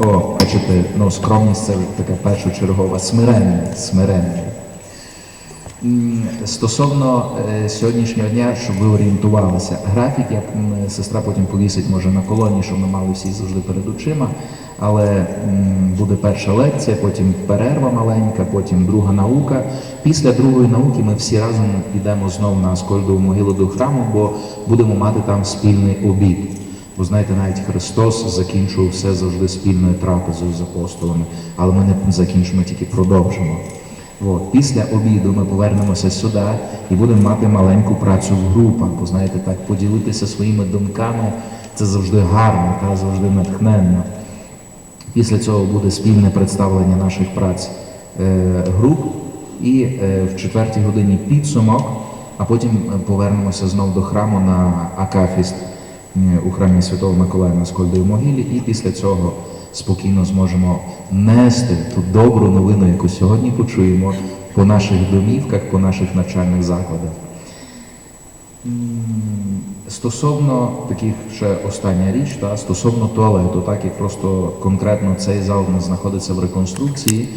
О, бачите, ну, скромність це така першочергова, смирення, смирення. Стосовно е, сьогоднішнього дня, щоб ви орієнтувалися, графік, як сестра потім повісить, може на колоні, щоб ми мали всі завжди перед очима. Але м, буде перша лекція, потім перерва маленька, потім друга наука. Після другої науки ми всі разом підемо знову на Аскольдову могилу до храму, бо будемо мати там спільний обід. Бо знаєте, навіть Христос закінчував все завжди спільною трапезою з апостолами, але ми не закінчимо, тільки продовжимо. От. Після обіду ми повернемося сюди і будемо мати маленьку працю в групах, бо знаєте, так поділитися своїми думками це завжди гарно та завжди натхненно. Після цього буде спільне представлення наших праць е, груп і е, в четвертій годині підсумок, а потім е, повернемося знов до храму на Акафіст у храмі Святого Миколая на Скольдовій могилі, і після цього спокійно зможемо нести ту добру новину, яку сьогодні почуємо по наших домівках, по наших навчальних закладах. Стосовно таких ще остання річ, та стосовно туалету, так як просто конкретно цей зал знаходиться в реконструкції,